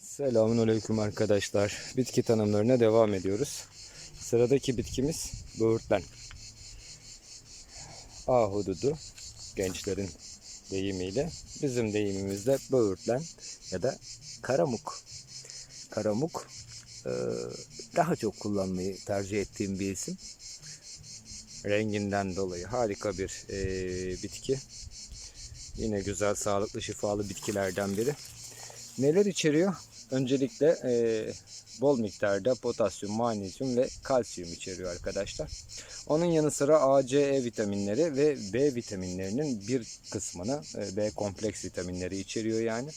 Selamun Aleyküm arkadaşlar. Bitki tanımlarına devam ediyoruz. Sıradaki bitkimiz böğürtlen. Ahududu gençlerin deyimiyle. Bizim deyimimizde böğürtlen ya da karamuk. Karamuk daha çok kullanmayı tercih ettiğim bir isim. Renginden dolayı harika bir eee, bitki. Yine güzel, sağlıklı, şifalı bitkilerden biri. Neler içeriyor? Öncelikle e, bol miktarda potasyum, magnezyum ve kalsiyum içeriyor arkadaşlar. Onun yanı sıra A, C, E vitaminleri ve B vitaminlerinin bir kısmını e, B kompleks vitaminleri içeriyor yani.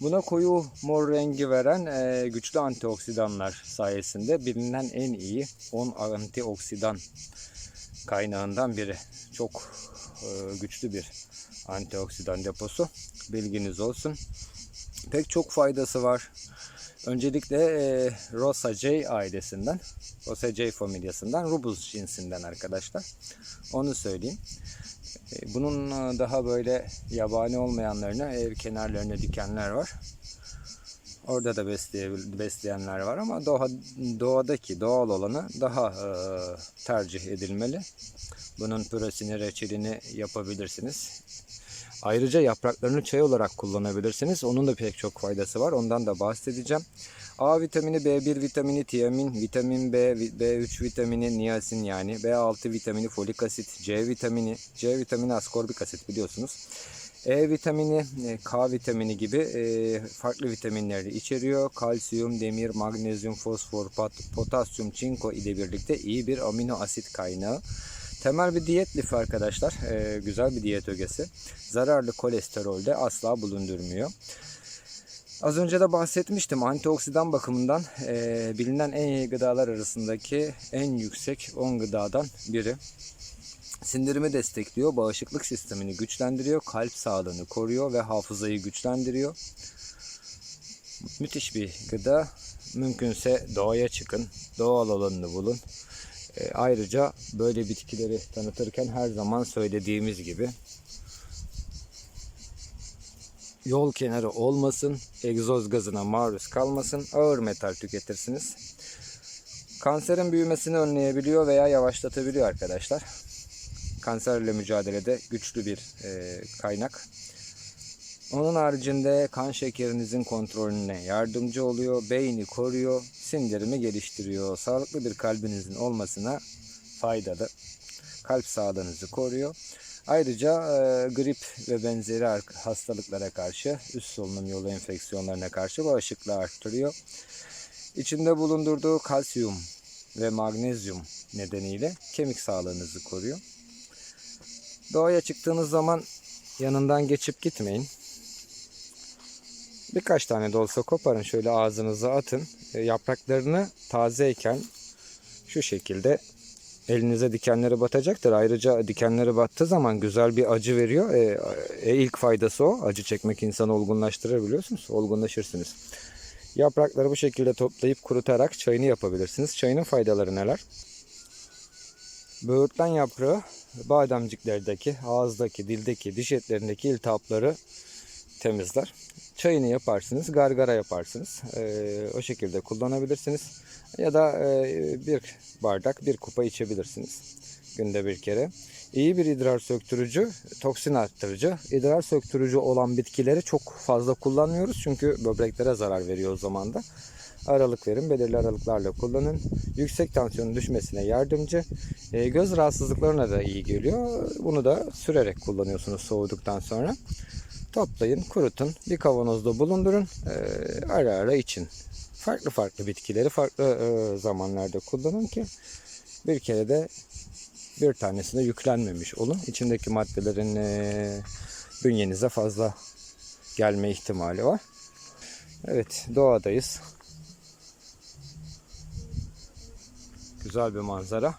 Buna koyu mor rengi veren e, güçlü antioksidanlar sayesinde bilinen en iyi 10 antioksidan kaynağından biri. Çok e, güçlü bir antioksidan deposu. Bilginiz olsun pek çok faydası var. Öncelikle e, Rosaceae ailesinden, Rosaceae familyasından, Rubus cinsinden arkadaşlar. Onu söyleyeyim. E, bunun e, daha böyle yabani olmayanlarına ev kenarlarına dikenler var. Orada da besleyenler var ama doğa, doğadaki doğal olanı daha e, tercih edilmeli. Bunun püresini, reçelini yapabilirsiniz. Ayrıca yapraklarını çay olarak kullanabilirsiniz. Onun da pek çok faydası var. Ondan da bahsedeceğim. A vitamini, B1 vitamini, tiamin, vitamin B, B3 vitamini, niasin yani, B6 vitamini, folik asit, C vitamini, C vitamini askorbik asit biliyorsunuz. E vitamini, e, K vitamini gibi e, farklı vitaminleri içeriyor. Kalsiyum, demir, magnezyum, fosfor, pot- potasyum, çinko ile birlikte iyi bir amino asit kaynağı. Temel bir diyet lifi arkadaşlar. Ee, güzel bir diyet ögesi. Zararlı kolesterol de asla bulundurmuyor. Az önce de bahsetmiştim. Antioksidan bakımından e, bilinen en iyi gıdalar arasındaki en yüksek 10 gıdadan biri. Sindirimi destekliyor, bağışıklık sistemini güçlendiriyor, kalp sağlığını koruyor ve hafızayı güçlendiriyor. Müthiş bir gıda. Mümkünse doğaya çıkın, doğal olanını bulun. E, ayrıca böyle bitkileri tanıtırken her zaman söylediğimiz gibi yol kenarı olmasın, egzoz gazına maruz kalmasın, ağır metal tüketirsiniz. Kanserin büyümesini önleyebiliyor veya yavaşlatabiliyor arkadaşlar. Kanserle mücadelede güçlü bir e, kaynak. Onun haricinde kan şekerinizin kontrolüne yardımcı oluyor, beyni koruyor, sindirimi geliştiriyor. Sağlıklı bir kalbinizin olmasına faydalı. Kalp sağlığınızı koruyor. Ayrıca e, grip ve benzeri ar- hastalıklara karşı, üst solunum yolu enfeksiyonlarına karşı bağışıklığı arttırıyor. İçinde bulundurduğu kalsiyum ve magnezyum nedeniyle kemik sağlığınızı koruyor. Doğaya çıktığınız zaman yanından geçip gitmeyin. Birkaç tane de olsa koparın şöyle ağzınıza atın. E, Yapraklarını tazeyken şu şekilde elinize dikenleri batacaktır. Ayrıca dikenleri battığı zaman güzel bir acı veriyor. E, e, ilk faydası o. Acı çekmek insanı olgunlaştırır biliyorsunuz. Olgunlaşırsınız. Yaprakları bu şekilde toplayıp kurutarak çayını yapabilirsiniz. Çayının faydaları neler? Böğürtlen yaprağı bademciklerdeki, ağızdaki, dildeki, diş etlerindeki iltihapları temizler. Çayını yaparsınız, gargara yaparsınız. Ee, o şekilde kullanabilirsiniz. Ya da e, bir bardak, bir kupa içebilirsiniz. Günde bir kere. İyi bir idrar söktürücü, toksin arttırıcı. İdrar söktürücü olan bitkileri çok fazla kullanmıyoruz. Çünkü böbreklere zarar veriyor o zaman da. Aralık verin, belirli aralıklarla kullanın. Yüksek tansiyonun düşmesine yardımcı. E, göz rahatsızlıklarına da iyi geliyor. Bunu da sürerek kullanıyorsunuz soğuduktan sonra. Toplayın, kurutun, bir kavanozda bulundurun, e, ara ara için. Farklı farklı bitkileri farklı e, zamanlarda kullanın ki bir kere de bir tanesine yüklenmemiş olun. İçindeki maddelerin e, bünyenize fazla gelme ihtimali var. Evet, doğadayız. Güzel bir manzara.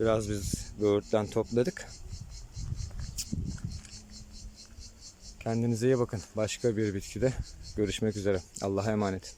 Biraz biz böğürtlen topladık. Kendinize iyi bakın. Başka bir bitkide görüşmek üzere. Allah'a emanet.